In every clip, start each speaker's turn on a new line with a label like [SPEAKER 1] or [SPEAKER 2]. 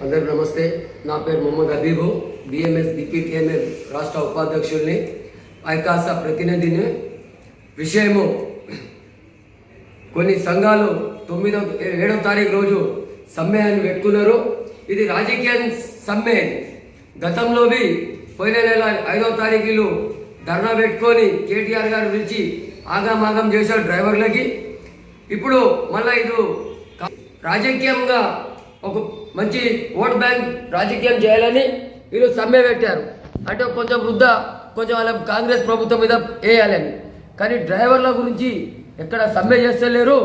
[SPEAKER 1] నా పేరు మొహమ్మద్ హబీబు బిఎంఎస్ బిపిటిఎంఎల్ రాష్ట్ర ఉపాధ్యక్షుల్ని ఐకాస ప్రతినిధిని విషయము కొన్ని సంఘాలు తొమ్మిదో ఏడో తారీఖు రోజు సమ్మె అని పెట్టుకున్నారు. ఇది రాజకీయ సమ్మె. గతంలోవి పోయిన నెల ఐదో తారీఖులు ధర్నా పెట్టుకొని కేటీఆర్ గారు పిలిచి ఆగామాగం చేశారు డ్రైవర్లకి. ఇప్పుడు మళ్ళీ ఇది రాజకీయంగా ఒక మంచి ఓట్ బ్యాంక్ రాజకీయం చేయాలని వీళ్ళు సమ్మె పెట్టారు. అంటే కొంచెం వృద్ధ కొంచెం వాళ్ళ కాంగ్రెస్ ప్రభుత్వం మీద వేయాలని. కానీ డ్రైవర్ల గురించి ఎక్కడ సమ్మె చేస్తలేరు.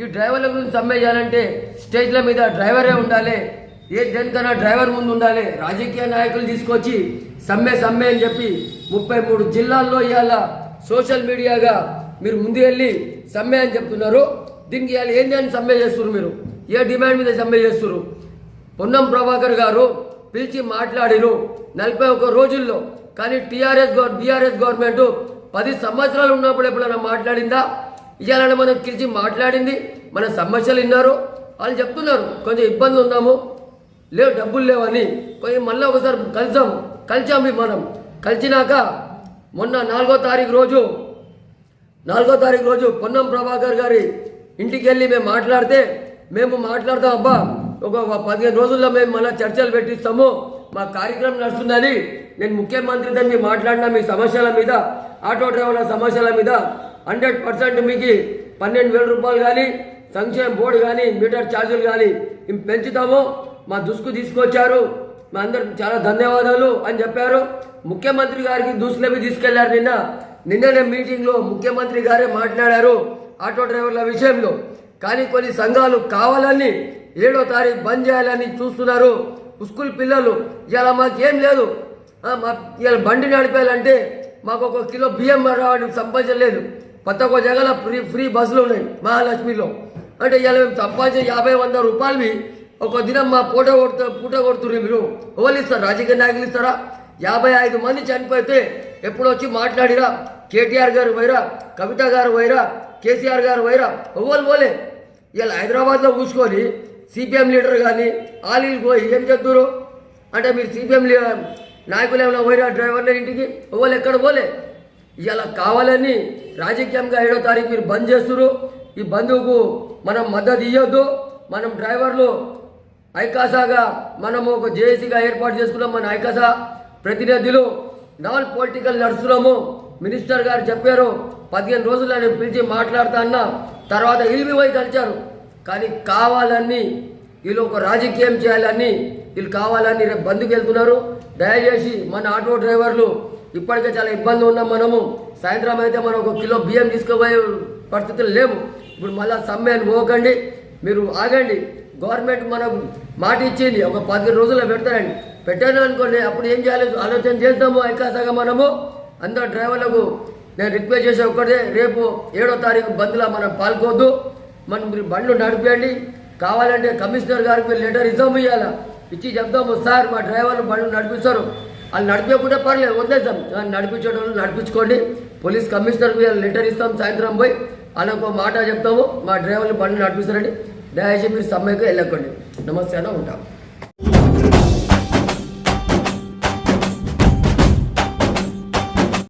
[SPEAKER 1] ఈ డ్రైవర్ల గురించి సమ్మె చేయాలంటే స్టేజ్ల మీద డ్రైవరే ఉండాలి. ఏ దేనికైనా డ్రైవర్ ముందు ఉండాలి. రాజకీయ నాయకులు తీసుకొచ్చి సమ్మె సమ్మె అని చెప్పి ముప్పై మూడు జిల్లాల్లో ఇవాళ సోషల్ మీడియాగా మీరు ముందు వెళ్ళి సమ్మె అని చెప్తున్నారు. దీనికి ఇవాళ ఏంది అని సమ్మె చేస్తున్నారు మీరు? ఏ డిమాండ్ మీద సమ్మె చేస్తున్నారు పొన్నం ప్రభాకర్ గారు పిలిచి మాట్లాడిను నలభై ఒక్క రోజుల్లో కానీ టీఆర్ఎస్ గవర్ బీఆర్ఎస్ గవర్నమెంట్ పది సంవత్సరాలు ఉన్నప్పుడు ఎప్పుడైనా మాట్లాడిందా? ఇవాళ మనం పిలిచి మాట్లాడింది. మన సమస్యలు విన్నారు వాళ్ళు చెప్తున్నారు కొంచెం ఇబ్బంది ఉన్నాము లేవు డబ్బులు లేవని. కొంచెం మళ్ళీ ఒకసారి కలిసాము కలిసాము మనం కలిసినాక మొన్న నాలుగో తారీఖు రోజు నాలుగో తారీఖు రోజు పొన్నం ప్రభాకర్ గారి ఇంటికి వెళ్ళి మేము మాట్లాడితే మేము మాట్లాడతాం అబ్బా. ఒక పదిహేను రోజుల్లో మేము మళ్ళీ చర్చలు పెట్టిస్తాము. మా కార్యక్రమం నడుస్తుందని నేను ముఖ్యమంత్రితో మీ మాట్లాడిన మీ సమస్యల మీద ఆటో డ్రైవర్ల సమస్యల మీద హండ్రెడ్ పర్సెంట్ మీకు పన్నెండు వేల రూపాయలు కానీ సంక్షేమ బోర్డు కానీ మీటర్ ఛార్జీలు కానీ మేము పెంచుతాము. మా దుసుకు తీసుకొచ్చారు. మా అందరికి చాలా ధన్యవాదాలు అని చెప్పారు. ముఖ్యమంత్రి గారికి దూసులవి తీసుకెళ్ళారు నిన్న? నిన్ననే మీటింగ్లో ముఖ్యమంత్రి గారే మాట్లాడారు ఆటో డ్రైవర్ల విషయంలో. కానీ కొన్ని సంఘాలు కావాలని ఏడో తారీఖు బంద్ చేయాలని చూస్తున్నారు. స్కూల్ పిల్లలు ఇలా మాకేం లేదు. మా ఇలా బండి నడిపేయాలంటే మాకు ఒక కిలో బియ్యం రావడానికి సంపాదించలేదు కొత్త ఒక జగల ఫ్రీ ఫ్రీ బస్సులు ఉన్నాయి మహాలక్ష్మిలో. అంటే ఇలా మేము సంపాదించే యాభై వంద రూపాయలవి ఒక దినం మా పూట కొడుతు పూట కొడుతున్నారు మీరు. ఎవరు ఇస్తారు? రాజకీయ నాయకులు ఇస్తారా? యాభై ఐదు మంది చనిపోతే ఎప్పుడు వచ్చి మాట్లాడిరా? కేటీఆర్ గారు వైరా కవిత గారు వైరా కేసీఆర్ గారు వైరా ఎవరు పోలే? ఇలా హైదరాబాద్లో కూసుకొని సిపిఎం లీడర్ కానీ ఆలీలు పోయి ఏం చెప్తున్నారు అంటే మీరు సిపిఎం నాయకులు ఏమైనా పోయినా డ్రైవర్ల ఇంటికి? ఎవరు ఎక్కడ పోలే ఇలా కావాలని రాజకీయంగా ఏడో తారీఖు మీరు బంద్ చేస్తున్నారు ఈ బంధువుకు మనం మద్దతు ఇవ్వద్దు మనం డ్రైవర్లు ఐకాసాగా మనము ఒక జేఏసీగా ఏర్పాటు చేసుకున్నాం మన ఐకాసా ప్రతినిధులు. Non political నడుస్తున్నాము. మినిస్టర్ గారు చెప్పారు పదిహేను రోజులు నేను పిలిచి మాట్లాడుతా అన్నా. తర్వాత ఇల్వి కలిచారు కానీ కావాలని వీళ్ళు ఒక రాజకీయం చేయాలని వీళ్ళు కావాలని రేపు బంధుకు వెళ్తున్నారు దయచేసి మన ఆటో డ్రైవర్లు ఇప్పటికే చాలా ఇబ్బంది ఉన్నాం మనము సాయంత్రం అయితే మనం ఒక కిలో బియ్యం తీసుకుపోయే పరిస్థితులు లేవు. ఇప్పుడు మళ్ళీ సమ్మె పోకండి మీరు ఆగండి. గవర్నమెంట్ మనకు మాట ఇచ్చింది ఒక పదిహేను రోజుల్లో పెడతారండి. పెట్టాను అనుకోండి అప్పుడు ఏం చేయాలి? ఆలోచన చేద్దాము ఐకాసగా మనము. అందరు డ్రైవర్లకు నేను రిక్వెస్ట్ చేసే ఒక్కటే రేపు ఏడో తారీఖు బంద్లో మనం పాల్గొద్దు. మనం మీరు బండ్లు నడిపేయండి. కావాలంటే కమిషనర్ గారికి మీరు లెటర్ ఇద్దాము ఇవ్వాలి ఇచ్చి చెప్తాము సార్ మా డ్రైవర్లు బండ్లు నడిపిస్తారు. వాళ్ళు నడిపేకుంటే పర్లేదు వదిలేద్దాం. నడిపించడం నడిపించుకోండి. పోలీస్ కమిషనర్కి లెటర్ ఇస్తాం. సాయంత్రం పోయి వాళ్ళకు ఒక మాట చెప్తాము. మా డ్రైవర్లు బండ్లు నడిపిస్తారండి. దయచేసి మీరు సమ్మెకు వెళ్ళకండి. నమస్తే ఉంటాము ఉంటాం.